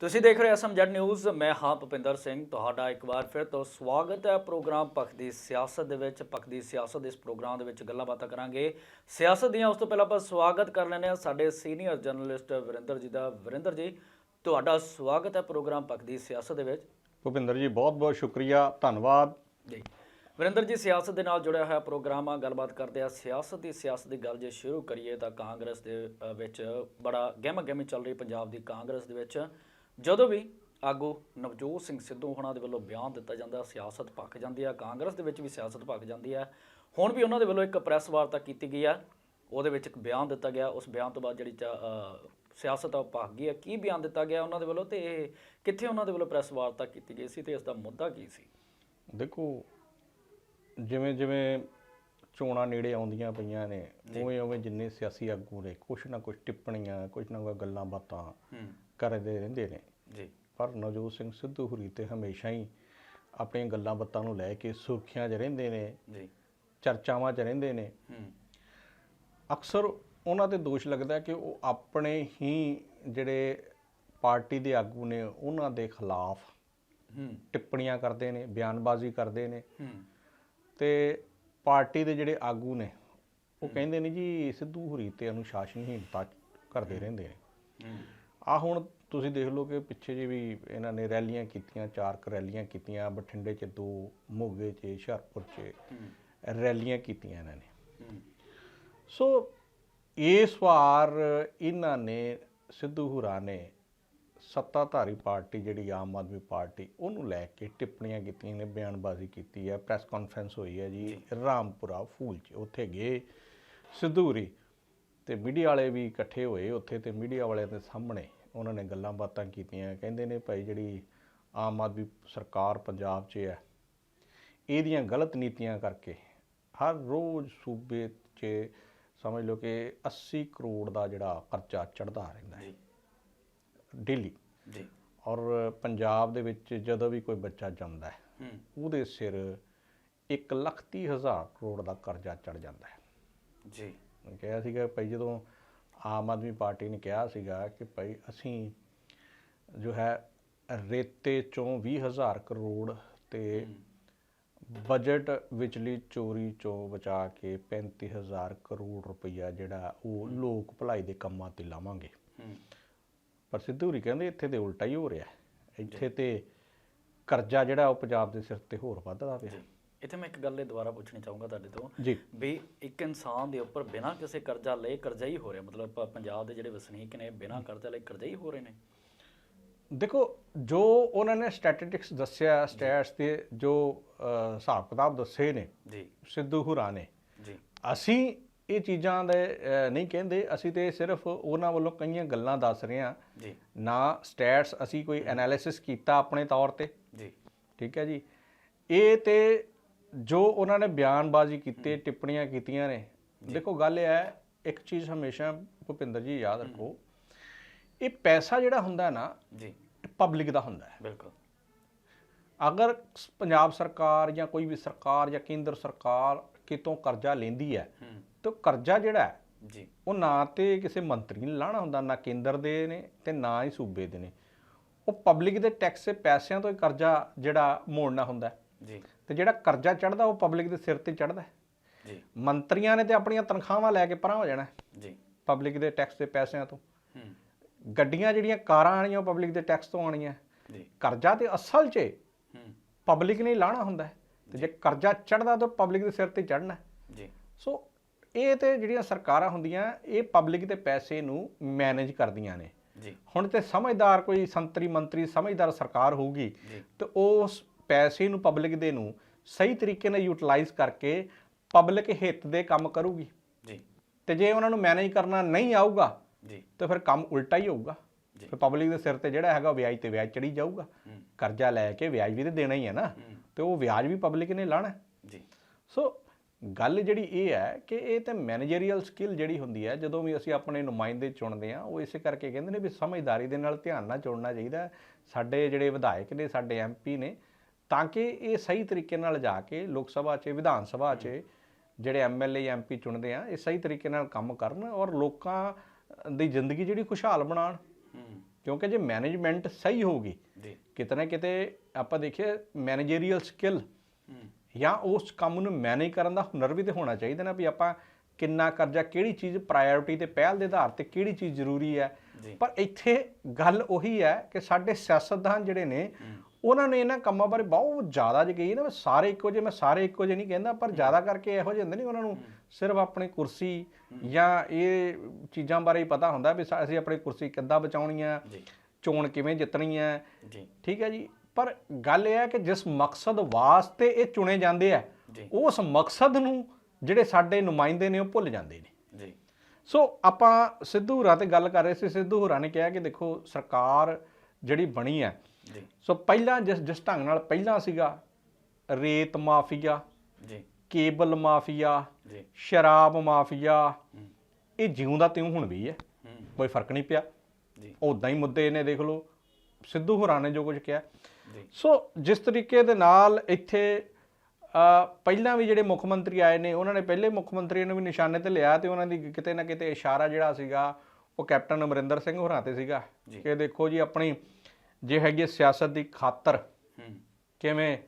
ਤੁਸੀਂ ਦੇਖ ਰਹੇ ਹੋ ਐਸਐਮਜੈਡ ਨਿਊਜ਼ ਮੈਂ ਹਾਂ ਭੁਪਿੰਦਰ ਸਿੰਘ। ਤੁਹਾਡਾ ਇੱਕ ਵਾਰ ਫਿਰ ਤੋਂ ਸਵਾਗਤ ਹੈ ਪ੍ਰੋਗਰਾਮ ਪੱਖ ਦੀ ਸਿਆਸਤ ਦੇ ਵਿੱਚ। ਪੱਖ ਦੀ ਸਿਆਸਤ ਦੇ ਇਸ ਪ੍ਰੋਗਰਾਮ ਦੇ ਵਿੱਚ ਗੱਲਾਂ ਬਾਤਾਂ ਕਰਾਂਗੇ। ਸਿਆਸਤ ਦੀਆਂ ਉਸ ਤੋਂ ਪਹਿਲਾਂ ਆਪਾਂ ਸਵਾਗਤ ਕਰ ਲੈਂਦੇ ਹਾਂ ਸਾਡੇ ਸੀਨੀਅਰ ਜਰਨਲਿਸਟ ਵਰਿੰਦਰ ਜੀ ਦਾ। ਵਰਿੰਦਰ ਜੀ ਤੁਹਾਡਾ ਸਵਾਗਤ ਹੈ ਪ੍ਰੋਗਰਾਮ ਪੱਖ ਦੀ ਸਿਆਸਤ ਦੇ ਵਿੱਚ। ਭੁਪਿੰਦਰ ਜੀ ਬਹੁਤ ਬਹੁਤ ਸ਼ੁਕਰੀਆ। ਧੰਨਵਾਦ। ਜੀ। ਵਰਿੰਦਰ ਜੀ ਸਿਆਸਤ ਦੇ ਨਾਲ ਜੁੜਿਆ ਹੋਇਆ ਪ੍ਰੋਗਰਾਮ ਆ ਗੱਲਬਾਤ ਕਰਦੇ ਆ। ਸਿਆਸਤ ਦੀ ਸਿਆਸਤ ਦੀ ਗੱਲ ਜੇ ਸ਼ੁਰੂ ਕਰੀਏ ਤਾਂ ਕਾਂਗਰਸ ਦੇ ਵਿੱਚ ਬੜਾ ਗਹਿਮਾ ਗਹਿਮੀ ਚੱਲ ਰਹੀ ਪੰਜਾਬ ਦੀ ਕਾਂਗਰਸ ਦੇ ਵਿੱਚ। ਜਦੋਂ ਵੀ ਆਗੂ ਨਵਜੋਤ ਸਿੰਘ ਸਿੱਧੂ ਉਹਨਾਂ ਦੇ ਵੱਲੋਂ ਬਿਆਨ ਦਿੱਤਾ ਜਾਂਦਾ, ਸਿਆਸਤ ਭੱਖ ਜਾਂਦੀ ਆ ਕਾਂਗਰਸ ਦੇ ਵਿੱਚ ਵੀ ਸਿਆਸਤ ਭੱਖ ਜਾਂਦੀ ਆ ਹੁਣ ਵੀ ਉਹਨਾਂ ਦੇ ਵੱਲੋਂ ਇੱਕ ਪ੍ਰੈਸ ਵਾਰਤਾ ਕੀਤੀ ਗਈ ਆ ਉਹਦੇ ਵਿੱਚ ਇੱਕ ਬਿਆਨ ਦਿੱਤਾ ਗਿਆ, ਉਸ ਬਿਆਨ ਤੋਂ ਬਾਅਦ ਜਿਹੜੀ ਚਾ- ਸਿਆਸਤ ਆ ਉਹ ਭੱਖ ਗਈ ਆ ਕੀ ਬਿਆਨ ਦਿੱਤਾ ਗਿਆ ਉਹਨਾਂ ਦੇ ਵੱਲੋਂ ਤੇ ਇਹ ਕਿੱਥੇ ਉਹਨਾਂ ਦੇ ਵੱਲੋਂ ਪ੍ਰੈਸ ਵਾਰਤਾ ਕੀਤੀ ਗਈ ਸੀ ਤੇ ਇਸ ਦਾ ਮੁੱਦਾ ਕੀ ਸੀ? ਦੇਖੋ ਜਿਵੇਂ ਜਿਵੇਂ ਚੋਣਾਂ ਨੇੜੇ ਆਉਂਦੀਆਂ ਪਈਆਂ ਨੇ। ਉਵੇਂ ਉਵੇਂ ਜਿੰਨੇ ਸਿਆਸੀ ਆਗੂ ਨੇ ਕੁਛ ਨਾ ਕੁਛ ਟਿੱਪਣੀਆਂ ਕੁਛ ਨਾ ਕੁਛ ਗੱਲਾਂ ਬਾਤਾਂ ਕਰਦੇ ਰਹਿੰਦੇ ਨੇ। ਜੀ। ਪਰ ਨਵਜੋਤ ਸਿੰਘ ਸਿੱਧੂ ਹੁਰੀ ਤੇ ਹਮੇਸ਼ਾ ਹੀ ਆਪਣੀਆਂ ਗੱਲਾਂ ਬਾਤਾਂ ਨੂੰ ਲੈ ਕੇ ਸੁਰਖੀਆਂ 'ਚ ਰਹਿੰਦੇ ਨੇ। ਜੀ। ਚਰਚਾਵਾਂ 'ਚ ਰਹਿੰਦੇ ਨੇ। ਅਕਸਰ ਉਹਨਾਂ ਤੇ ਦੋਸ਼ ਲੱਗਦਾ ਕਿ ਉਹ ਆਪਣੇ ਹੀ ਜਿਹੜੇ ਪਾਰਟੀ ਦੇ ਆਗੂ ਨੇ ਉਹਨਾਂ ਦੇ ਖਿਲਾਫ ਟਿੱਪਣੀਆਂ ਕਰਦੇ ਨੇ ਬਿਆਨਬਾਜ਼ੀ ਕਰਦੇ ਨੇ। ਤੇ ਪਾਰਟੀ ਦੇ ਜਿਹੜੇ ਆਗੂ ਨੇ ਉਹ ਕਹਿੰਦੇ ਨੇ ਜੀ ਸਿੱਧੂ ਹੁਰੀ ਤੇ ਅਨੁਸ਼ਾਸਨਹੀਨਤਾ ਕਰਦੇ ਰਹਿੰਦੇ ਨੇ। ਆ ਹੁਣ ਤੁਸੀਂ ਦੇਖ ਲਓ ਕਿ ਪਿੱਛੇ ਜੇ ਵੀ ਇਹਨਾਂ ਨੇ ਰੈਲੀਆਂ ਕੀਤੀਆਂ ਚਾਰ ਕੁ ਰੈਲੀਆਂ ਕੀਤੀਆਂ ਬਠਿੰਡੇ 'ਚ ਦੋ ਮੋਗੇ 'ਚ ਹੁਸ਼ਿਆਰਪੁਰ 'ਚ ਰੈਲੀਆਂ ਕੀਤੀਆਂ ਇਹਨਾਂ ਨੇ। ਸੋ ਇਸ ਵਾਰ ਇਹਨਾਂ ਨੇ ਸਿੱਧੂ ਹੁਰਾ ਨੇ ਸੱਤਾਧਾਰੀ ਪਾਰਟੀ ਜਿਹੜੀ ਆਮ ਆਦਮੀ ਪਾਰਟੀ, ਉਹਨੂੰ ਲੈ ਕੇ ਟਿੱਪਣੀਆਂ ਕੀਤੀਆਂ ਨੇ, ਬਿਆਨਬਾਜ਼ੀ ਕੀਤੀ ਹੈ, ਪ੍ਰੈਸ ਕਾਨਫਰੰਸ ਹੋਈ ਹੈ ਜੀ, ਰਾਮਪੁਰਾ ਫੂਲ 'ਚ। ਉੱਥੇ ਗਏ ਸਿੱਧੂਰੀ ਹੁਰੀ ਤੇ ਮੀਡੀਆ ਵਾਲੇ ਵੀ ਇਕੱਠੇ ਹੋਏ ਉੱਥੇ ਤੇ ਮੀਡੀਆ ਵਾਲਿਆਂ ਦੇ ਸਾਹਮਣੇ ਉਹਨਾਂ ਨੇ ਗੱਲਾਂ ਬਾਤਾਂ ਕੀਤੀਆਂ। ਕਹਿੰਦੇ ਨੇ ਭਾਈ ਜਿਹੜੀ ਆਮ ਆਦਮੀ ਸਰਕਾਰ ਪੰਜਾਬ 'ਚ ਹੈ, ਇਹਦੀਆਂ ਗਲਤ ਨੀਤੀਆਂ ਕਰਕੇ ਹਰ ਰੋਜ਼ ਸੂਬੇ 'ਚ ਸਮਝ ਲਓ ਕਿ 80 ਕਰੋੜ ਦਾ ਜਿਹੜਾ ਖਰਚਾ ਚੜਦਾ ਰਹਿੰਦਾ ਹੈ। ਡੇਲੀ। ਜੀ। ਔਰ ਪੰਜਾਬ ਦੇ ਵਿੱਚ ਜਦੋਂ ਵੀ ਕੋਈ ਬੱਚਾ ਜੰਮਦਾ ਹੈ ਉਹਦੇ ਸਿਰ 1 ਲੱਖ ਤੀਹ ਹਜ਼ਾਰ ਕਰੋੜ ਦਾ ਕਰਜ਼ਾ ਚੜ ਜਾਂਦਾ ਹੈ। ਜੀ। ਮੈਂ ਕਿਹਾ ਸੀਗਾ ਭਾਈ ਜਦੋਂ ਆਮ ਆਦਮੀ ਪਾਰਟੀ ਨੇ ਕਿਹਾ ਸੀਗਾ ਕਿ ਭਾਈ ਅਸੀਂ ਜੋ ਹੈ ਰੇਤੇ ਚੋਂ 20000 ਕਰੋੜ ਤੇ ਬਜਟ ਵਿਚਲੀ ਚੋਰੀ ਚੋਂ ਬਚਾ ਕੇ 35000 ਕਰੋੜ ਰੁਪਈਆ ਜਿਹੜਾ ਉਹ ਲੋਕ ਭਲਾਈ ਦੇ ਕੰਮਾਂ ਤੇ ਲਾਵਾਂਗੇ। ਪਰ ਸਿੱਧੂ ਹੋਰੀ ਕਹਿੰਦੇ ਇੱਥੇ ਤੇ ਉਲਟਾ ਹੀ ਹੋ ਰਿਹਾ ਹੈ। ਇੱਥੇ ਤੇ ਕਰਜ਼ਾ ਜਿਹੜਾ ਉਹ ਪੰਜਾਬ ਦੇ ਸਿਰ ਤੇ ਹੋਰ ਵੱਧਦਾ ਪਿਆ। ਜੀ। ਇੱਥੇ ਮੈਂ ਇੱਕ ਗੱਲ ਇਹ ਦੁਬਾਰਾ ਪੁੱਛਣੀ ਚਾਹੂੰਗਾ ਤੁਹਾਡੇ ਤੋਂ ਜੀ। ਵੀ ਇੱਕ ਇਨਸਾਨ ਦੇ ਉੱਪਰ ਬਿਨਾਂ ਕਿਸੇ ਕਰਜ਼ਾ ਲਏ ਕਰਜ਼ਾ ਹੀ ਹੋ ਰਿਹਾ। ਮਤਲਬ ਪੰਜਾਬ ਦੇ ਜਿਹੜੇ ਵਸਨੀਕ ਨੇ ਬਿਨਾਂ ਕਰਜ਼ਾ ਲਏ ਕਰਜ਼ਾ ਹੀ ਹੋ ਰਹੇ ਨੇ। ਦੇਖੋ ਜੋ ਉਹਨਾਂ ਨੇ ਸਟੈਟਿਸਟਿਕਸ ਦੱਸਿਆ ਸਟੈਟਸ ਤੇ ਜੋ ਹਿਸਾਬ ਕਿਤਾਬ ਦੱਸੇ ਨੇ ਜੀ। ਸਿੱਧੂ ਹੁਰਾ ਨੇ ਜੀ। ਅਸੀਂ ਇਹ ਚੀਜ਼ਾਂ ਦੇ ਨਹੀਂ ਕਹਿੰਦੇ। ਅਸੀਂ ਤੇ ਸਿਰਫ ਉਹਨਾਂ ਵੱਲੋਂ ਕਈਆਂ ਗੱਲਾਂ ਦੱਸ ਰਹੇ ਹਾਂ। ਜੀ। ਨਾ ਸਟੈਟਸ ਅਸੀਂ ਕੋਈ ਐਨਾਲਿਸਿਸ ਕੀਤਾ ਆਪਣੇ ਤੌਰ ਤੇ। ਜੀ। ਠੀਕ ਹੈ ਜੀ। ਇਹ ਤੇ ਜੋ ਉਹਨਾਂ ਨੇ ਬਿਆਨਬਾਜ਼ੀ ਕੀਤੇ ਟਿੱਪਣੀਆਂ ਕੀਤੀਆਂ ਨੇ। ਦੇਖੋ ਗੱਲ ਇਹ ਹੈ ਇੱਕ ਚੀਜ਼ ਹਮੇਸ਼ਾ ਭੁਪਿੰਦਰ ਜੀ ਯਾਦ ਰੱਖੋ। ਇਹ ਪੈਸਾ ਜਿਹੜਾ ਹੁੰਦਾ ਨਾ ਜੀ। ਪਬਲਿਕ ਦਾ ਹੁੰਦਾ ਹੈ। ਬਿਲਕੁਲ। ਅਗਰ ਪੰਜਾਬ ਸਰਕਾਰ ਜਾਂ ਕੋਈ ਵੀ ਸਰਕਾਰ ਜਾਂ ਕੇਂਦਰ ਸਰਕਾਰ ਕਿਤੋਂ ਕਰਜ਼ਾ ਲੈਂਦੀ ਹੈ ਹੂੰ। ਤਾਂ ਕਰਜ਼ਾ ਜਿਹੜਾ ਜੀ। ਉਹ ਨਾ ਤੇ ਕਿਸੇ ਮੰਤਰੀ ਨੇ ਲਾਣਾ ਹੁੰਦਾ ਨਾ ਕੇਂਦਰ ਦੇ ਨੇ ਤੇ ਨਾ ਹੀ ਸੂਬੇ ਦੇ ਨੇ। ਉਹ ਪਬਲਿਕ ਦੇ ਟੈਕਸ ਦੇ ਪੈਸਿਆਂ ਤੋਂ ਹੀ ਕਰਜ਼ਾ ਜਿਹੜਾ ਮੋੜਨਾ ਹੁੰਦਾ। ਜੀ। ਤੇ ਜਿਹੜਾ ਕਰਜ਼ਾ ਚੜਦਾ ਉਹ ਪਬਲਿਕ ਦੇ ਸਿਰ ਤੇ ਚੜਦਾ ਜੀ। ਮੰਤਰੀਆਂ ਨੇ ਤੇ ਆਪਣੀਆਂ ਤਨਖਾਹਾਂ ਲੈ ਕੇ ਪਰਾਂ ਹੋ ਜਾਣਾ ਜੀ। ਪਬਲਿਕ ਦੇ ਟੈਕਸ ਦੇ ਪੈਸਿਆਂ ਤੋਂ। ਗੱਡੀਆਂ ਜਿਹੜੀਆਂ ਕਾਰਾਂ ਆਣੀਆਂ ਉਹ ਪਬਲਿਕ ਦੇ ਟੈਕਸ ਤੋਂ ਆਣੀਆਂ ਜੀ। ਕਰਜ਼ਾ ਤੇ ਅਸਲ 'ਚ ਪਬਲਿਕ ਨੇ ਲਾਣਾ ਹੁੰਦਾ ਤੇ ਜੇ ਕਰਜ਼ਾ ਚੜਦਾ ਤਾਂ ਪਬਲਿਕ ਦੇ ਸਿਰ ਤੇ ਚੜਨਾ। ਜੀ। ਸੋ ਇਹ ਤੇ ਜਿਹੜੀਆਂ ਸਰਕਾਰਾਂ ਹੁੰਦੀਆਂ ਇਹ ਪਬਲਿਕ ਦੇ ਪੈਸੇ ਨੂੰ ਮੈਨੇਜ ਕਰਦੀਆਂ ਨੇ। ਜੀ। ਹੁਣ ਤੇ ਸਮਝਦਾਰ ਕੋਈ ਸੰਤਰੀ ਮੰਤਰੀ ਸਮਝਦਾਰ ਸਰਕਾਰ ਹੋਊਗੀ ਤੇ ਉਸ ਪੈਸੇ ਨੂੰ ਪਬਲਿਕ ਦੇ ਨੂੰ ਸਹੀ ਤਰੀਕੇ ਨਾਲ ਯੂਟਿਲਾਈਜ਼ ਕਰਕੇ ਪਬਲਿਕ ਹਿੱਤ ਦੇ ਕੰਮ ਕਰੂਗੀ। ਜੀ। ਤੇ ਜੇ ਉਹਨਾਂ ਨੂੰ ਮੈਨੇਜ ਕਰਨਾ ਨਹੀਂ ਆਊਗਾ ਜੀ। ਤੇ ਫਿਰ ਕੰਮ ਉਲਟਾ ਹੀ ਹੋਊਗਾ। ਜੀ। ਫਿਰ ਪਬਲਿਕ ਦੇ ਸਿਰ ਤੇ ਜਿਹੜਾ ਹੈਗਾ ਵਿਆਜ ਤੇ ਵਿਆਜ ਚੜੀ ਜਾਊਗਾ। ਕਰਜ਼ਾ ਲੈ ਕੇ ਵਿਆਜ ਵੀ ਤੇ ਦੇਣਾ ਹੀ ਹੈ ਨਾ। ਤੇ ਉਹ ਵਿਆਜ ਵੀ ਪਬਲਿਕ ਨੇ ਲਾਣਾ। ਜੀ। ਸੋ ਗੱਲ ਜਿਹੜੀ ਇਹ ਹੈ ਕਿ ਇਹ ਤੇ ਮੈਨੇਜਰੀਅਲ ਸਕਿੱਲ ਜਿਹੜੀ ਹੁੰਦੀ ਹੈ ਜਦੋਂ ਵੀ ਅਸੀਂ ਆਪਣੇ ਨੁਮਾਇੰਦੇ ਚੁਣਦੇ ਆ ਉਹ ਇਸੇ ਕਰਕੇ ਕਹਿੰਦੇ ਨੇ ਵੀ ਸਮਝਦਾਰੀ ਦੇ ਨਾਲ ਧਿਆਨ ਨਾਲ ਚੁਣਨਾ ਚਾਹੀਦਾ। ਸਾਡੇ ਜਿਹੜੇ ਵਿਧਾਇਕ ਨੇ ਸਾਡੇ ਐਮਪੀ ਨੇ ਤਾਂ ਕਿ ਇਹ ਸਹੀ ਤਰੀਕੇ ਨਾਲ ਜਾ ਕੇ ਲੋਕ ਸਭਾ 'ਚ ਵਿਧਾਨ ਸਭਾ 'ਚ ਜਿਹੜੇ ਐਮਐਲਏ ਐਮਪੀ ਚੁਣਦੇ ਆ ਇਹ ਸਹੀ ਤਰੀਕੇ ਨਾਲ ਕੰਮ ਕਰਨ ਔਰ ਲੋਕਾਂ ਦੀ ਜ਼ਿੰਦਗੀ ਜਿਹੜੀ ਖੁਸ਼ਹਾਲ ਬਣਾਉਣ। ਕਿਉਂਕਿ ਜੇ ਮੈਨੇਜਮੈਂਟ ਸਹੀ ਹੋਊਗੀ ਕਿਤੇ ਨਾ ਕਿਤੇ ਆਪਾਂ ਦੇਖੀਏ ਮੈਨੇਜਰੀਅਲ ਸਕਿੱਲ ਜਾਂ ਉਸ ਕੰਮ ਨੂੰ ਮੈਨੇਜ ਕਰਨ ਦਾ ਹੁਨਰ ਵੀ ਤੇ ਹੋਣਾ ਚਾਹੀਦਾ ਨਾ ਵੀ ਆਪਾਂ ਕਿੰਨਾ ਕਰਜ਼ਾ ਕਿਹੜੀ ਚੀਜ਼ ਪ੍ਰਾਇੋਰਟੀ ਤੇ ਪਹਿਲ ਦੇ ਆਧਾਰ ਤੇ ਕਿਹੜੀ ਚੀਜ਼ ਜ਼ਰੂਰੀ ਹੈ। ਜੀ। ਪਰ ਇੱਥੇ ਗੱਲ ਉਹੀ ਹੈ ਕਿ ਸਾਡੇ ਸਿਆਸਤਦਾਨ ਜਿਹੜੇ ਨੇ ਉਹਨਾਂ ਨੇ ਇਹਨਾਂ ਕੰਮਾਂ ਬਾਰੇ ਬਹੁਤ ਜ਼ਿਆਦਾ ਯਕੀਨ ਹੈ ਸਾਰੇ ਇੱਕੋ ਜਿਹੇ ਮੈਂ ਸਾਰੇ ਇੱਕੋ ਜਿਹੇ ਨਹੀਂ ਕਹਿੰਦਾ ਪਰ ਜ਼ਿਆਦਾ ਕਰਕੇ ਇਹੋ ਜਿਹੇ ਹੁੰਦੇ ਨਹੀਂ ਉਹਨਾਂ ਨੂੰ ਸਿਰਫ ਆਪਣੀ ਕੁਰਸੀ ਜਾਂ ਇਹ ਚੀਜ਼ਾਂ ਬਾਰੇ ਹੀ ਪਤਾ ਹੁੰਦਾ ਵੀ ਅਸੀਂ ਆਪਣੀ ਕੁਰਸੀ ਕਿੱਦਾਂ ਬਚਾਉਣੀ ਹੈ ਜੀ। ਚੋਣ ਕਿਵੇਂ ਜਿੱਤਣੀ ਹੈ। ਜੀ। ਠੀਕ ਹੈ ਜੀ। ਪਰ ਗੱਲ ਇਹ ਹੈ ਕਿ ਜਿਸ ਮਕਸਦ ਵਾਸਤੇ ਇਹ ਚੁਣੇ ਜਾਂਦੇ ਆ ਉਸ ਮਕਸਦ ਨੂੰ ਜਿਹੜੇ ਸਾਡੇ ਨੁਮਾਇੰਦੇ ਨੇ ਉਹ ਭੁੱਲ ਜਾਂਦੇ ਨੇ। ਜੀ। ਸੋ ਆਪਾਂ ਸਿੱਧੂ ਹੋਰਾਂ ਤੇ ਗੱਲ ਕਰ ਰਹੇ ਸੀ। ਸਿੱਧੂ ਹੋਰਾਂ ਨੇ ਕਿਹਾ ਕਿ ਦੇਖੋ ਸਰਕਾਰ ਜਿਹੜੀ ਬਣੀ ਹੈ ਜੀ। ਸੋ ਪਹਿਲਾਂ ਜਿਸ ਜਿਸ ਢੰਗ ਨਾਲ ਪਹਿਲਾਂ ਸੀਗਾ ਰੇਤ ਮਾਫੀਆ ਜੀ। ਕੇਬਲ ਮਾਫੀਆ ਜੀ। ਸ਼ਰਾਬ ਮਾਫੀਆ ਇਹ ਜਿਉਂਦਾ ਤਿਉਂ ਹੁਣ ਵੀ ਹੈ। ਕੋਈ ਫ਼ਰਕ ਨਹੀਂ ਪਿਆ। ਜੀ। ਉਦਾਂ ਹੀ ਮੁੱਦੇ ਨੇ ਦੇਖ ਲਓ। ਸਿੱਧੂ ਹੋਰਾਂ ਨੇ ਜੋ ਕੁਝ ਕਿਹਾ ਸੋ ਜਿਸ ਤਰੀਕੇ ਦੇ ਨਾਲ ਇੱਥੇ ਪਹਿਲਾਂ ਵੀ ਜਿਹੜੇ ਮੁੱਖ ਮੰਤਰੀ ਆਏ ਨੇ ਉਹਨਾਂ ਨੇ ਪਹਿਲੇ ਮੁੱਖ ਮੰਤਰੀ ਨੂੰ ਵੀ ਨਿਸ਼ਾਨੇ ਤੇ ਲਿਆ ਤੇ ਉਹਨਾਂ ਦੀ ਕਿਤੇ ਨਾ ਕਿਤੇ ਇਸ਼ਾਰਾ ਜਿਹੜਾ ਸੀਗਾ ਉਹ ਕੈਪਟਨ ਅਮਰਿੰਦਰ ਸਿੰਘ ਹੋਰਾਂ ਤੇ ਸੀਗਾ। ਕਿ ਦੇਖੋ ਜੀ ਆਪਣੀ ਜੇ ਹੈਗੀ ਸਿਆਸਤ ਦੀ ਖਾਤਰ ਕਿਵੇਂ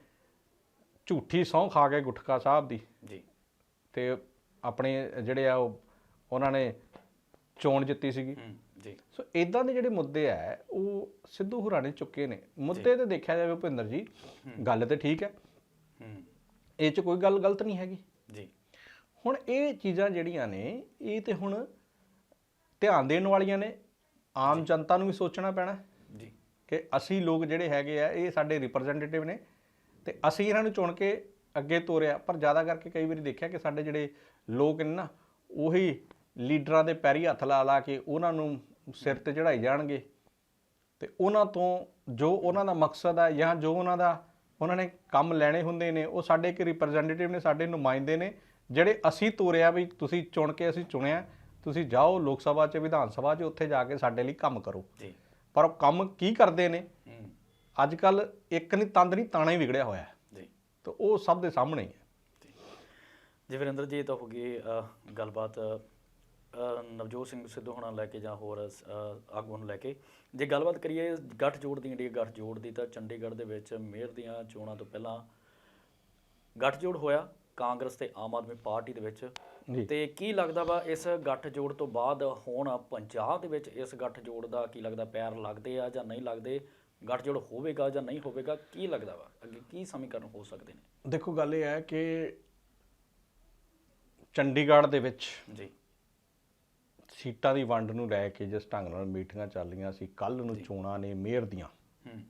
ਝੂਠੀ ਸਹੁੰ ਖਾ ਕੇ ਗੁਟਕਾ ਸਾਹਿਬ ਦੀ। ਜੀ। ਤੇ ਆਪਣੇ ਜਿਹੜੇ ਆ ਉਹ ਉਹਨਾਂ ਨੇ ਚੋਣ ਜਿੱਤੀ ਸੀਗੀ। ਜੀ। ਸੋ ਇਦਾਂ ਦੇ ਜਿਹੜੇ ਮੁੱਦੇ ਆ ਉਹ ਸਿੱਧੂ ਹੋਰਾਂ ਨੇ ਚੁੱਕੇ ਨੇ। ਮੁੱਦੇ ਤੇ ਦੇਖਿਆ ਜਾਵੇ ਭੁਪਿੰਦਰ ਜੀ ਗੱਲ ਤੇ ਠੀਕ ਹੈ। ਹੂੰ। ਇਹ ਚ ਕੋਈ ਗੱਲ ਗਲਤ ਨਹੀਂ ਹੈਗੀ। ਜੀ। ਹੁਣ ਇਹ ਚੀਜ਼ਾਂ ਜਿਹੜੀਆਂ ਨੇ ਇਹ ਤੇ ਹੁਣ ਧਿਆਨ ਦੇਣ ਵਾਲੀਆਂ ਨੇ। ਆਮ ਜਨਤਾ ਨੂੰ ਵੀ ਸੋਚਣਾ ਪੈਣਾ। ਜੀ। ਕਿ ਅਸੀਂ ਲੋਕ ਜਿਹੜੇ ਹੈਗੇ ਆ ਇਹ ਸਾਡੇ ਰਿਪਰੈਜ਼ੈਂਟੇਟਿਵ ਨੇ। ਤੇ ਅਸੀਂ ਇਹਨਾਂ ਨੂੰ ਚੁਣ ਕੇ ਅੱਗੇ ਤੋਰਿਆ। ਪਰ ਜ਼ਿਆਦਾ ਕਰਕੇ ਕਈ ਵਾਰੀ ਦੇਖਿਆ ਕਿ ਸਾਡੇ ਜਿਹੜੇ ਲੋਕ ਨੇ ਨਾ ਉਹੀ ਲੀਡਰਾਂ ਦੇ ਪੈਰੀ ਹੱਥ ਲਾ ਲਾ ਕੇ ਉਹਨਾਂ ਨੂੰ ਸਿਰ ਤੇ ਚੜਾਈ ਜਾਣਗੇ। ਤੇ ਉਹਨਾਂ ਤੋਂ ਜੋ ਉਹਨਾਂ ਦਾ ਮਕਸਦ ਹੈ ਜਾਂ ਜੋ ਉਹਨਾਂ ਦਾ ਉਹਨਾਂ ਨੇ ਕੰਮ ਲੈਣੇ ਹੁੰਦੇ ਨੇ ਉਹ ਸਾਡੇ ਇੱਕ ਰਿਪਰੈਜ਼ੈਂਟੇਟਿਵ ਨੇ ਸਾਡੇ ਨੁਮਾਇੰਦੇ ਨੇ ਜਿਹੜੇ ਅਸੀਂ ਤੋਰਿਆ ਵੀ ਤੁਸੀਂ ਚੁਣ ਕੇ ਅਸੀਂ ਚੁਣਿਆ ਤੁਸੀਂ ਜਾਓ ਲੋਕ ਸਭਾ 'ਚ ਵਿਧਾਨ ਸਭਾ 'ਚ ਉੱਥੇ ਜਾ ਕੇ ਸਾਡੇ ਲਈ ਕੰਮ ਕਰੋ। ਜੀ। ਪਰ ਉਹ ਕੰਮ ਕੀ ਕਰਦੇ ਨੇ? ਅੱਜ ਕੱਲ ਇੱਕ ਨਹੀਂ ਤੰਦ ਨਹੀਂ ਤਾਣਾ ਹੀ ਵਿਗੜਿਆ ਹੋਇਆ ਹੈ। ਜੀ। ਤੇ ਉਹ ਸਭ ਦੇ ਸਾਹਮਣੇ ਹੀ ਹੈ। ਜੀ। ਵਰਿੰਦਰ ਜੀ ਇਹ ਤਾਂ ਹੋ ਗਈ ਅ, ਗੱਲਬਾਤ ਨਵਜੋਤ ਸਿੰਘ ਸਿੱਧੂ ਹੋਣਾ ਲੈ ਕੇ ਜਾਂ ਹੋਰ ਅ, ਆਗੂਆਂ ਨੂੰ ਲੈ ਕੇ। ਜੇ ਗੱਲਬਾਤ ਕਰੀਏ ਗੱਠਜੋੜ ਦੀ ਇੰਡੀਆ ਗੱਠਜੋੜ ਦੀ ਤਾਂ ਚੰਡੀਗੜ੍ਹ ਦੇ ਵਿੱਚ ਮੇਅਰ ਦੀਆਂ ਚੋਣਾਂ ਤੋਂ ਪਹਿਲਾਂ ਗੱਠਜੋੜ ਹੋਇਆ ਕਾਂਗਰਸ ਤੇ ਆਮ ਆਦਮੀ ਪਾਰਟੀ ਦੇ ਵਿੱਚ। ਤੇ ਕੀ ਲੱਗਦਾ ਵਾ ਇਸ ਗੱਠਜੋੜ ਤੋਂ ਬਾਅਦ ਹੁਣ ਪੰਜਾਬ ਦੇ ਵਿੱਚ ਇਸ ਗੱਠਜੋੜ ਦਾ ਕੀ ਲੱਗਦਾ ਪੈਰ ਲੱਗਦੇ ਆ ਜਾਂ ਨਹੀਂ ਲੱਗਦੇ? ਗੱਠਜੋੜ ਹੋਵੇਗਾ ਜਾਂ ਨਹੀਂ ਹੋਵੇਗਾ ਕੀ ਲੱਗਦਾ ਵਾ? ਅੱਗੇ ਕੀ ਸਮੀਕਰਨ ਹੋ ਸਕਦੇ ਨੇ? ਦੇਖੋ ਗੱਲ ਇਹ ਹੈ ਕਿ ਚੰਡੀਗੜ੍ਹ ਦੇ ਵਿੱਚ ਜੀ। ਸੀਟਾਂ ਦੀ ਵੰਡ ਨੂੰ ਲੈ ਕੇ ਜਿਸ ਢੰਗ ਨਾਲ ਮੀਟਿੰਗਾਂ ਚੱਲ ਰਹੀਆਂ ਸੀ ਕੱਲ ਨੂੰ ਚੋਣਾਂ ਨੇ ਮੇਅਰ ਦੀਆਂ। ਹੂੰ।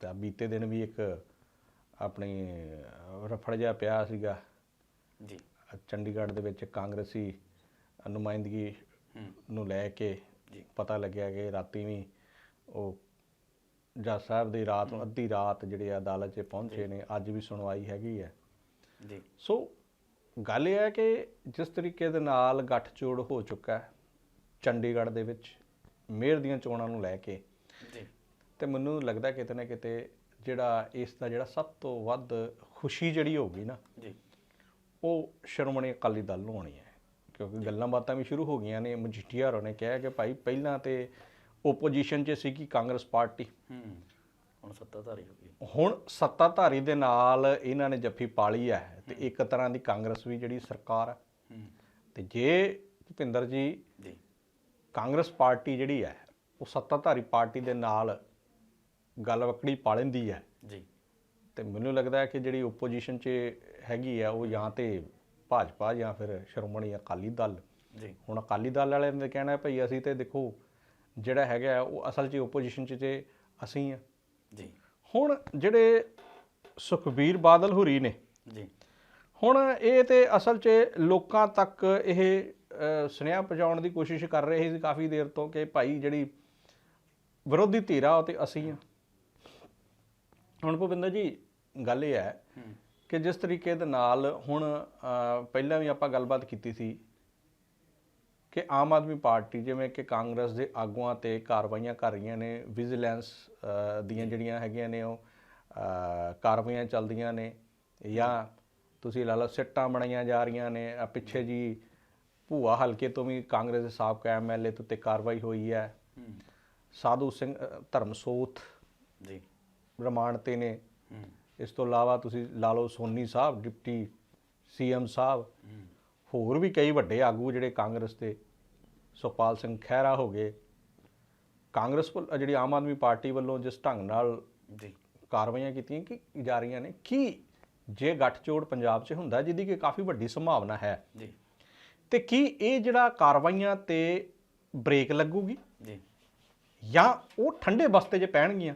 ਤਾਂ ਬੀਤੇ ਦਿਨ ਵੀ ਇੱਕ ਆਪਣੀ ਰਫੜ ਜਿਹਾ ਪਿਆ ਸੀਗਾ। ਜੀ। ਚੰਡੀਗੜ੍ਹ ਦੇ ਵਿੱਚ ਕਾਂਗਰਸੀ ਨੁਮਾਇੰਦਗੀ ਨੂੰ ਲੈ ਕੇ। ਪਤਾ ਲੱਗਿਆ ਕਿ ਰਾਤੀ ਵੀ ਉਹ ਜੱਜ ਸਾਹਿਬ ਦੀ ਰਾਤ ਨੂੰ ਅੱਧੀ ਰਾਤ ਜਿਹੜੇ ਅਦਾਲਤ 'ਚ ਪਹੁੰਚੇ ਨੇ ਅੱਜ ਵੀ ਸੁਣਵਾਈ ਹੈਗੀ ਹੈ। ਜੀ। ਸੋ ਗੱਲ ਇਹ ਹੈ ਕਿ ਜਿਸ ਤਰੀਕੇ ਦੇ ਨਾਲ ਗੱਠਜੋੜ ਹੋ ਚੁੱਕਾ ਹੈ ਚੰਡੀਗੜ੍ਹ ਦੇ ਵਿੱਚ ਮੇਅਰ ਦੀਆਂ ਚੋਣਾਂ ਨੂੰ ਲੈ ਕੇ। ਜੀ। ਤੇ ਮੈਨੂੰ ਲੱਗਦਾ ਕਿਤੇ ਨਾ ਕਿਤੇ ਜਿਹੜਾ ਇਸ ਦਾ ਜਿਹੜਾ ਸਭ ਤੋਂ ਵੱਧ ਖੁਸ਼ੀ ਜਿਹੜੀ ਹੋਊਗੀ ਨਾ ਜੀ। ਉਹ ਸ਼੍ਰੋਮਣੀ ਅਕਾਲੀ ਦਲ ਨੂੰ ਹੋਣੀ ਹੈ। ਕਿਉਂਕਿ ਗੱਲਾਂ ਬਾਤਾਂ ਵੀ ਸ਼ੁਰੂ ਹੋ ਗਈਆਂ ਨੇ ਮਜੀਠੀਆ ਹੋਰਾਂ ਨੇ ਕਿਹਾ ਕਿ ਭਾਈ ਪਹਿਲਾਂ ਤੇ ਓਪੋਜੀਸ਼ਨ 'ਚ ਸੀਗੀ ਕਾਂਗਰਸ ਪਾਰਟੀ। ਹੂੰ ਹੁਣ ਸੱਤਾਧਾਰੀ ਹੋ ਗਈ। ਹੁਣ ਸੱਤਾਧਾਰੀ ਦੇ ਨਾਲ ਇਹਨਾਂ ਨੇ ਜੱਫੀ ਪਾਲੀ ਹੈ ਤੇ ਇੱਕ ਤਰ੍ਹਾਂ ਦੀ ਕਾਂਗਰਸ ਵੀ ਜਿਹੜੀ ਸਰਕਾਰ ਹੈ। ਹੂੰ। ਤੇ ਜੇ ਭੁਪਿੰਦਰ ਜੀ ਜੀ। ਕਾਂਗਰਸ ਪਾਰਟੀ ਜਿਹੜੀ ਹੈ ਉਹ ਸੱਤਾਧਾਰੀ ਪਾਰਟੀ ਦੇ ਨਾਲ ਗੱਲ ਵਕੜੀ ਪਾ ਲੈਂਦੀ ਹੈ। ਜੀ। ਤੇ ਮੈਨੂੰ ਲੱਗਦਾ ਹੈ ਕਿ ਜਿਹੜੀ ਓਪੋਜੀਸ਼ਨ 'ਚ ਹੈਗੀ ਆ ਉਹ ਜਾਂ ਤੇ ਭਾਜਪਾ ਜਾਂ ਫਿਰ ਸ਼੍ਰੋਮਣੀ ਅਕਾਲੀ ਦਲ। ਜੀ। ਹੁਣ ਅਕਾਲੀ ਦਲ ਵਾਲਿਆਂ ਨੇ ਕਹਿਣਾ ਹੈ ਭਈ ਅਸੀਂ ਤੇ ਦੇਖੋ ਜਿਹੜਾ ਹੈਗਾ ਉਹ ਅਸਲ 'ਚ ਓਪੋਜੀਸ਼ਨ 'ਚ ਤੇ ਅਸੀਂ ਆ ਜੀ। ਹੁਣ ਜਿਹੜੇ ਸੁਖਬੀਰ ਬਾਦਲ ਹੁਰੀ ਨੇ ਜੀ। ਹੁਣ ਇਹ ਤੇ ਅਸਲ 'ਚ ਲੋਕਾਂ ਤੱਕ ਇਹ ਸੁਨੇਹਾ ਪਹੁੰਚਾਉਣ ਦੀ ਕੋਸ਼ਿਸ਼ ਕਰ ਰਹੇ ਸੀ ਕਾਫੀ ਦੇਰ ਤੋਂ ਕਿ ਭਾਈ ਜਿਹੜੀ ਵਿਰੋਧੀ ਧਿਰ ਉਹ ਤੇ ਅਸੀਂ ਆ ਹੁਣ ਭੁਪਿੰਦਰ ਜੀ ਗੱਲ ਇਹ ਹੈ ਕਿ ਜਿਸ ਤਰੀਕੇ ਦੇ ਨਾਲ ਹੁਣ ਪਹਿਲਾਂ ਵੀ ਆਪਾਂ ਗੱਲਬਾਤ ਕੀਤੀ ਸੀ ਕਿ ਆਮ ਆਦਮੀ ਪਾਰਟੀ ਜਿਵੇਂ ਕਿ ਕਾਂਗਰਸ ਦੇ ਆਗੂਆਂ ਤੇ ਕਾਰਵਾਈਆਂ ਕਰ ਰਹੀਆਂ ਨੇ ਵਿਜੀਲੈਂਸ ਦੀਆਂ ਜਿਹੜੀਆਂ ਹੈਗੀਆਂ ਨੇ ਉਹ ਕਾਰਵਾਈਆਂ ਚੱਲਦੀਆਂ ਨੇ ਜਾਂ ਤੁਸੀਂ ਲਾ ਲਓ ਸਿੱਟਾਂ ਬਣਾਈਆਂ ਜਾ ਰਹੀਆਂ ਨੇ ਆ ਪਿੱਛੇ ਜੀ ਭੂਆ ਹਲਕੇ ਤੋਂ ਵੀ ਕਾਂਗਰਸ ਦੇ ਸਾਬਕਾ ਐਮਐਲਏ ਤੇ ਕਾਰਵਾਈ ਹੋਈ ਹੈ। ਸਾਧੂ ਸਿੰਘ ਧਰਮਸੋਤ ਜੀ। ਰਿਮਾਂਡ ਤੇ ਨੇ ਇਸ ਤੋਂ ਇਲਾਵਾ ਤੁਸੀਂ ਲਾ ਲਓ ਸੋਨੀ ਸਾਹਿਬ ਡਿਪਟੀ ਸੀਐਮ ਸਾਹਿਬ। ਹੋਰ ਵੀ ਕਈ ਵੱਡੇ ਆਗੂ ਜਿਹੜੇ ਕਾਂਗਰਸ ਦੇ ਸੁਖਪਾਲ ਸਿੰਘ ਖਹਿਰਾ ਹੋ ਗਏ। ਕਾਂਗਰਸ ਜਿਹੜੀ ਆਮ ਆਦਮੀ ਪਾਰਟੀ ਵੱਲੋਂ ਜਿਸ ਢੰਗ ਨਾਲ ਜੀ। ਕਾਰਵਾਈਆਂ ਕੀਤੀਆਂ ਕਿ ਜਾ ਰਹੀਆਂ ਨੇ ਕੀ ਜੇ ਗੱਠਜੋੜ ਪੰਜਾਬ 'ਚ ਹੁੰਦਾ ਜਿਹਦੀ ਕਿ ਕਾਫੀ ਵੱਡੀ ਸੰਭਾਵਨਾ ਹੈ। ਜੀ। ਤੇ ਕੀ ਇਹ ਜਿਹੜਾ ਕਾਰਵਾਈਆਂ ਤੇ ਬ੍ਰੇਕ ਲੱਗੂਗੀ? ਜੀ। ਜਾਂ ਉਹ ਠੰਡੇ ਬਸਤੇ 'ਚ ਪੈਣਗੀਆਂ?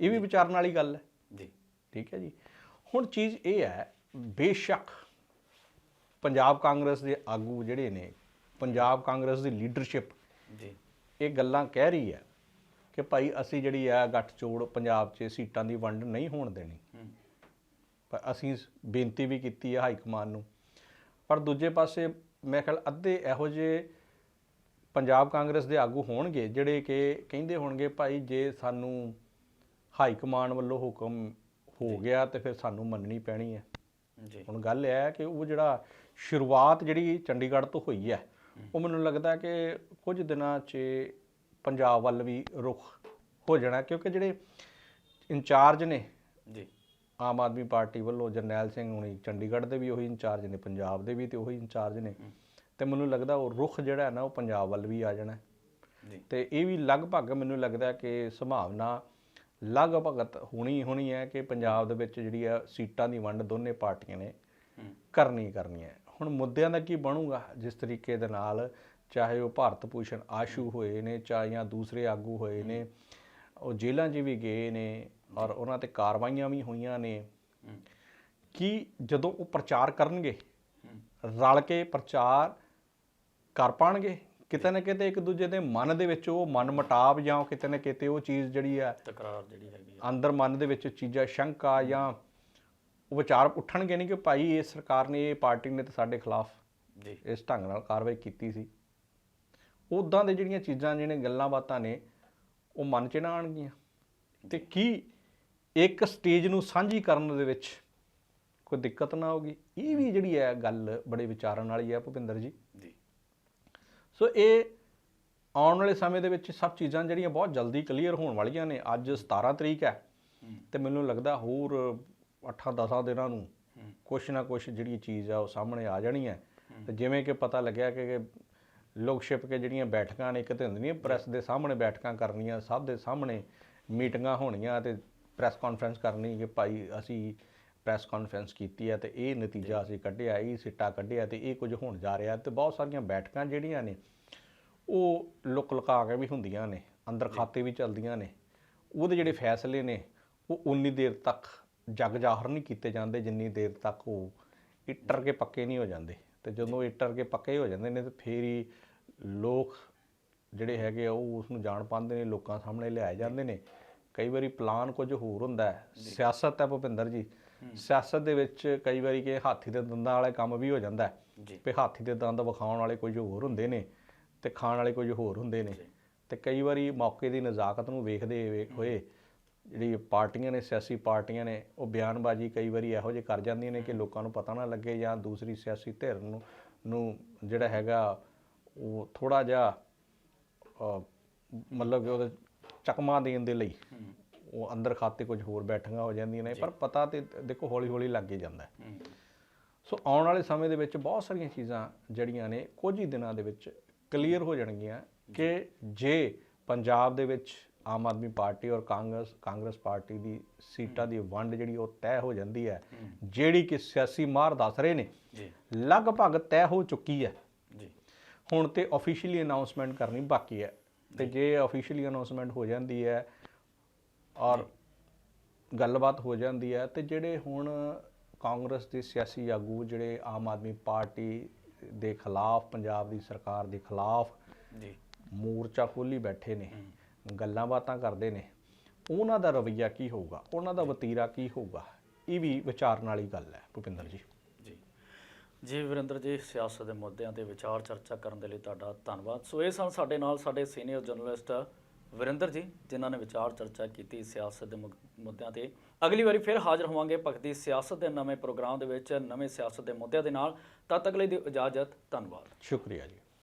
ਇਹ ਵੀ ਵਿਚਾਰਨ ਵਾਲੀ ਗੱਲ ਹੈ। ਜੀ। ਠੀਕ ਹੈ ਜੀ। ਹੁਣ ਚੀਜ਼ ਇਹ ਹੈ ਬੇਸ਼ੱਕ ਪੰਜਾਬ ਕਾਂਗਰਸ ਦੇ ਆਗੂ ਜਿਹੜੇ ਨੇ ਪੰਜਾਬ ਕਾਂਗਰਸ ਦੀ ਲੀਡਰਸ਼ਿਪ ਜੀ। ਇਹ ਗੱਲਾਂ ਕਹਿ ਰਹੀ ਹੈ ਕਿ ਭਾਈ ਅਸੀਂ ਜਿਹੜੀ ਆ ਗੱਠਜੋੜ ਪੰਜਾਬ 'ਚ ਸੀਟਾਂ ਦੀ ਵੰਡ ਨਹੀਂ ਹੋਣ ਦੇਣੀ। ਪਰ ਅਸੀਂ ਬੇਨਤੀ ਵੀ ਕੀਤੀ ਹੈ ਹਾਈ ਕਮਾਨ ਨੂੰ। ਪਰ ਦੂਜੇ ਪਾਸੇ ਮੈਂ ਖਿਆਲ ਅੱਧੇ ਇਹੋ ਜਿਹੇ ਪੰਜਾਬ ਕਾਂਗਰਸ ਦੇ ਆਗੂ ਹੋਣਗੇ ਜਿਹੜੇ ਕਿ ਕਹਿੰਦੇ ਹੋਣਗੇ ਭਾਈ ਜੇ ਸਾਨੂੰ ਹਾਈ ਕਮਾਨ ਵੱਲੋਂ ਹੁਕਮ ਹੋ ਗਿਆ ਤੇ ਫਿਰ ਸਾਨੂੰ ਮੰਨਣੀ ਪੈਣੀ ਹੈ। ਜੀ। ਹੁਣ ਗੱਲ ਇਹ ਹੈ ਕਿ ਉਹ ਜਿਹੜਾ ਸ਼ੁਰੂਆਤ ਜਿਹੜੀ ਚੰਡੀਗੜ੍ਹ ਤੋਂ ਹੋਈ ਹੈ। ਉਹ ਮੈਨੂੰ ਲੱਗਦਾ ਕਿ ਕੁਝ ਦਿਨਾਂ 'ਚ ਪੰਜਾਬ ਵੱਲ ਵੀ ਰੁਖ ਹੋ ਜਾਣਾ ਕਿਉਂਕਿ ਜਿਹੜੇ ਇੰਚਾਰਜ ਨੇ ਜੀ। ਆਮ ਆਦਮੀ ਪਾਰਟੀ ਵੱਲੋਂ ਜਰਨੈਲ ਸਿੰਘ ਹੁਣੀ ਚੰਡੀਗੜ੍ਹ ਦੇ ਵੀ ਉਹੀ ਇੰਚਾਰਜ ਨੇ ਪੰਜਾਬ ਦੇ ਵੀ ਤੇ ਉਹੀ ਇੰਚਾਰਜ ਨੇ। ਤੇ ਮੈਨੂੰ ਲੱਗਦਾ ਉਹ ਰੁਖ ਜਿਹੜਾ ਹੈ ਨਾ ਉਹ ਪੰਜਾਬ ਵੱਲ ਵੀ ਆ ਜਾਣਾ ਤੇ ਇਹ ਵੀ ਲਗਭਗ ਮੈਨੂੰ ਲੱਗਦਾ ਕਿ ਸੰਭਾਵਨਾ ਲਗਭਗ ਹੋਣੀ ਹੋਣੀ ਹੈ ਕਿ ਪੰਜਾਬ ਦੇ ਵਿੱਚ ਜਿਹੜੀ ਆ ਸੀਟਾਂ ਦੀ ਵੰਡ ਦੋਨੇ ਪਾਰਟੀਆਂ ਨੇ ਕਰਨੀ ਕਰਨੀ ਹੈ। ਹੁਣ ਮੁੱਦਿਆਂ ਦਾ ਕੀ ਬਣੂਗਾ? ਜਿਸ ਤਰੀਕੇ ਦੇ ਨਾਲ ਚਾਹੇ ਉਹ ਭਾਰਤ ਭੂਸ਼ਣ ਆਸ਼ੂ ਹੋਏ ਨੇ ਚਾਹੇ ਜਾਂ ਦੂਸਰੇ ਆਗੂ ਹੋਏ ਨੇ ਉਹ ਜੇਲ੍ਹਾਂ 'ਚ ਵੀ ਗਏ ਨੇ ਔਰ ਉਹਨਾਂ ਤੇ ਕਾਰਵਾਈਆਂ ਵੀ ਹੋਈਆਂ ਨੇ। ਹੂੰ। ਕਿ ਜਦੋਂ ਉਹ ਪ੍ਰਚਾਰ ਕਰਨਗੇ ਹੂੰ। ਰਲ ਕੇ ਪ੍ਰਚਾਰ ਕਰ ਪਾਣਗੇ? ਕਿਤੇ ਨਾ ਕਿਤੇ ਇੱਕ ਦੂਜੇ ਦੇ ਮਨ ਦੇ ਵਿੱਚ ਉਹ ਮਨ ਮਟਾਵ ਜਾਂ ਕਿਤੇ ਨਾ ਕਿਤੇ ਉਹ ਚੀਜ਼ ਜਿਹੜੀ ਆ ਤਕਰਾਰ ਜਿਹੜੀ ਹੈਗੀ ਆ। ਅੰਦਰ ਮਨ ਦੇ ਵਿੱਚ ਚੀਜ਼ਾਂ ਸ਼ੰਕਾ ਜਾਂ ਉਹ ਵਿਚਾਰ ਉੱਠਣਗੇ ਨਹੀਂ ਕਿ ਭਾਈ ਇਹ ਸਰਕਾਰ ਨੇ ਇਹ ਪਾਰਟੀ ਨੇ ਤਾਂ ਸਾਡੇ ਖਿਲਾਫ ਜੀ। ਇਸ ਢੰਗ ਨਾਲ ਕਾਰਵਾਈ ਕੀਤੀ ਸੀ। ਉਦਾਂ ਦੇ ਜਿਹੜੀਆਂ ਚੀਜ਼ਾਂ ਜਿਹੜੀਆਂ ਗੱਲਾਂ ਬਾਤਾਂ ਨੇ ਉਹ ਮਨ 'ਚ ਨਾ ਆਣਗੀਆਂ ਤੇ ਕੀ ਇੱਕ ਸਟੇਜ ਨੂੰ ਸਾਂਝੀ ਕਰਨ ਦੇ ਵਿੱਚ ਕੋਈ ਦਿੱਕਤ ਨਾ ਆਊਗੀ। ਇਹ ਵੀ ਜਿਹੜੀ ਹੈ ਗੱਲ ਬੜੇ ਵਿਚਾਰਨ ਵਾਲੀ ਹੈ ਭੁਪਿੰਦਰ ਜੀ। ਜੀ। ਸੋ ਇਹ ਆਉਣ ਵਾਲੇ ਸਮੇਂ ਦੇ ਵਿੱਚ ਸਭ ਚੀਜ਼ਾਂ ਜਿਹੜੀਆਂ ਬਹੁਤ ਜਲਦੀ ਕਲੀਅਰ ਹੋਣ ਵਾਲੀਆਂ ਨੇ। ਅੱਜ 17 ਤਰੀਕ ਹੈ ਤੇ ਮੈਨੂੰ ਲੱਗਦਾ ਹੋਰ 8-10 ਦਿਨਾਂ ਨੂੰ ਕੁਛ ਨਾ ਕੁਛ ਜਿਹੜੀ ਚੀਜ਼ ਆ ਉਹ ਸਾਹਮਣੇ ਆ ਜਾਣੀ ਹੈ। ਤੇ ਜਿਵੇਂ ਕਿ ਪਤਾ ਲੱਗਿਆ ਕਿ ਲੋਕ ਛਿਪ ਕੇ ਜਿਹੜੀਆਂ ਬੈਠਕਾਂ ਨੇ ਇੱਕ ਤੇ ਹੁੰਦੀਆਂ ਪ੍ਰੈਸ ਦੇ ਸਾਹਮਣੇ ਬੈਠਕਾਂ ਕਰਨੀਆਂ ਸਭ ਦੇ ਸਾਹਮਣੇ ਮੀਟਿੰਗਾਂ ਹੋਣੀਆਂ ਤੇ ਪ੍ਰੈਸ ਕਾਨਫਰੰਸ ਕਰਨੀ ਕਿ ਭਾਈ ਅਸੀਂ ਪ੍ਰੈਸ ਕਾਨਫਰੰਸ ਕੀਤੀ ਹੈ ਤੇ ਇਹ ਨਤੀਜਾ ਅਸੀਂ ਕੱਢਿਆ ਇਹ ਸਿੱਟਾ ਕੱਢਿਆ ਤੇ ਇਹ ਕੁਝ ਹੋਣ ਜਾ ਰਿਹਾ ਤੇ ਬਹੁਤ ਸਾਰੀਆਂ ਬੈਠਕਾਂ ਜਿਹੜੀਆਂ ਨੇ ਉਹ ਲੁਕ ਲੁਕਾ ਕੇ ਵੀ ਹੁੰਦੀਆਂ ਨੇ ਅੰਦਰ ਖਾਤੇ ਵੀ ਚੱਲਦੀਆਂ ਨੇ। ਉਹਦੇ ਜਿਹੜੇ ਫੈਸਲੇ ਨੇ ਉਹ ਉਨੀ ਦੇਰ ਤੱਕ ਜਗ ਜ਼ਾਹਰ ਨਹੀਂ ਕੀਤੇ ਜਾਂਦੇ ਜਿੰਨੀ ਦੇਰ ਤੱਕ ਉਹ ਇੱਟਰ ਕੇ ਪੱਕੇ ਨਹੀਂ ਹੋ ਜਾਂਦੇ। ਤੇ ਜਦੋਂ ਇੱਟਰ ਕੇ ਪੱਕੇ ਹੋ ਜਾਂਦੇ ਨੇ ਤੇ ਫੇਰ ਹੀ ਲੋਕ ਜਿਹੜੇ ਹੈਗੇ ਆ ਉਹ ਉਸ ਨੂੰ ਜਾਣ ਪਾਉਂਦੇ ਨੇ ਲੋਕਾਂ ਸਾਹਮਣੇ ਲਿਆਏ ਜਾਂਦੇ ਨੇ। ਕਈ ਵਾਰੀ ਪਲਾਨ ਕੁਝ ਹੋਰ ਹੁੰਦਾ ਹੈ। ਸਿਆਸਤ ਹੈ ਭੁਪਿੰਦਰ ਜੀ। ਸਿਆਸਤ ਦੇ ਵਿੱਚ ਕਈ ਵਾਰੀ ਕਿ ਹਾਥੀ ਦੇ ਦੰਦਾਂ ਵਾਲਾ ਕੰਮ ਵੀ ਹੋ ਜਾਂਦਾ ਹੈ। ਜੀ। ਵੀ ਹਾਥੀ ਦੇ ਦੰਦ ਵਿਖਾਉਣ ਵਾਲੇ ਕੁਝ ਹੋਰ ਹੁੰਦੇ ਨੇ ਤੇ ਖਾਣ ਵਾਲੇ ਕੁਝ ਹੋਰ ਹੁੰਦੇ ਨੇ। ਤੇ ਕਈ ਵਾਰੀ ਮੌਕੇ ਦੀ ਨਜ਼ਾਕਤ ਨੂੰ ਵੇਖਦੇ ਹੋਏ ਜਿਹੜੀ ਪਾਰਟੀਆਂ ਨੇ ਸਿਆਸੀ ਪਾਰਟੀਆਂ ਨੇ ਉਹ ਬਿਆਨਬਾਜ਼ੀ ਕਈ ਵਾਰੀ ਇਹੋ ਜਿਹੇ ਕਰ ਜਾਂਦੀਆਂ ਨੇ ਕਿ ਲੋਕਾਂ ਨੂੰ ਪਤਾ ਨਾ ਲੱਗੇ ਜਾਂ ਦੂਸਰੀ ਸਿਆਸੀ ਧਿਰ ਨੂੰ ਨੂੰ ਜਿਹੜਾ ਹੈਗਾ ਉਹ ਥੋੜਾ ਜਿਹਾ ਮਤਲਬ ਕਿ ਉਹਦੇ ਚਕਮਾ ਦੇਣ ਦੇ ਲਈ ਉਹ ਅੰਦਰ ਖਾਤੇ ਕੁਝ ਹੋਰ ਬੈਠੀਆਂ ਹੋ ਜਾਂਦੀਆਂ ਨੇ ਪਰ ਪਤਾ ਤੇ ਦੇਖੋ ਹੌਲੀ ਹੌਲੀ ਲੱਗ ਹੀ ਜਾਂਦਾ ਸੋ ਆਉਣ ਵਾਲੇ ਸਮੇਂ ਦੇ ਵਿੱਚ ਬਹੁਤ ਸਾਰੀਆਂ ਚੀਜ਼ਾਂ ਜਿਹੜੀਆਂ ਨੇ ਕੁਝ ਹੀ ਦਿਨਾਂ ਦੇ ਵਿੱਚ ਕਲੀਅਰ ਹੋ ਜਾਣਗੀਆਂ ਕਿ ਜੇ ਪੰਜਾਬ ਦੇ ਵਿੱਚ ਆਮ ਆਦਮੀ ਪਾਰਟੀ ਔਰ ਕਾਂਗਰਸ ਕਾਂਗਰਸ ਪਾਰਟੀ ਦੀ ਸੀਟਾਂ ਦੀ ਵੰਡ ਜਿਹੜੀ ਉਹ ਤੈਅ ਹੋ ਜਾਂਦੀ ਹੈ ਜਿਹੜੀ ਕਿ ਸਿਆਸੀ ਮਾਰ ਦੱਸ ਰਹੇ ਨੇ ਜੀ। ਲਗਭਗ ਤੈਅ ਹੋ ਚੁੱਕੀ ਹੈ। ਜੀ। ਹੁਣ ਤੇ ਆਫੀਸ਼ੀਅਲੀ ਅਨਾਉਂਸਮੈਂਟ ਕਰਨੀ ਬਾਕੀ ਹੈ। ਤੇ ਜੇ ਆਫੀਸ਼ੀਅਲੀ ਅਨਾਉਂਸਮੈਂਟ ਹੋ ਜਾਂਦੀ ਹੈ ਔਰ ਗੱਲਬਾਤ ਹੋ ਜਾਂਦੀ ਹੈ ਤੇ ਜਿਹੜੇ ਹੁਣ ਕਾਂਗਰਸ ਦੇ ਸਿਆਸੀ ਆਗੂ ਜਿਹੜੇ ਆਮ ਆਦਮੀ ਪਾਰਟੀ ਦੇ ਖਿਲਾਫ ਪੰਜਾਬ ਦੀ ਸਰਕਾਰ ਦੇ ਖਿਲਾਫ ਜੀ। ਮੋਰਚਾ ਖੋਲੀ ਬੈਠੇ ਨੇ ਗੱਲਾਂ ਬਾਤਾਂ ਕਰਦੇ ਨੇ ਉਹਨਾਂ ਦਾ ਰਵੱਈਆ ਕੀ ਹੋਊਗਾ? ਉਹਨਾਂ ਦਾ ਵਤੀਰਾ ਕੀ ਹੋਊਗਾ? ਇਹ ਵੀ ਵਿਚਾਰਨ ਵਾਲੀ ਗੱਲ ਹੈ ਭੁਪਿੰਦਰ ਜੀ। ਜੀ ਜੀ ਵਿਰਿੰਦਰ ਜੀ, ਸਿਆਸਤ ਦੇ ਮੁੱਦਿਆਂ ਤੇ ਵਿਚਾਰ ਚਰਚਾ ਕਰਨ ਦੇ ਲਈ ਤੁਹਾਡਾ ਧੰਨਵਾਦ। ਸੋ ਇਹ ਸਨ ਸਾਡੇ ਨਾਲ ਸਾਡੇ ਸੀਨੀਅਰ ਜਰਨਲਿਸਟ ਵਿਰਿੰਦਰ ਜੀ, ਜਿਨ੍ਹਾਂ ਨੇ ਵਿਚਾਰ ਚਰਚਾ ਕੀਤੀ ਸਿਆਸਤ ਦੇ ਮੁੱਗ- ਮੁੱਦਿਆਂ ਤੇ। ਅਗਲੀ ਵਾਰੀ ਫਿਰ ਹਾਜ਼ਰ ਹੋਵਾਂਗੇ ਭਗਤੀ ਸਿਆਸਤ ਦੇ ਨਵੇਂ ਪ੍ਰੋਗਰਾਮ ਦੇ ਵਿੱਚ, ਨਵੇਂ ਸਿਆਸਤ ਦੇ ਮੁੱਦਿਆਂ ਦੇ ਨਾਲ। ਤਦ ਤੱਕ ਲਈ ਦੀ ਇਜਾਜ਼ਤ, ਧੰਨਵਾਦ। ਸ਼ੁਕਰੀਆ ਜੀ।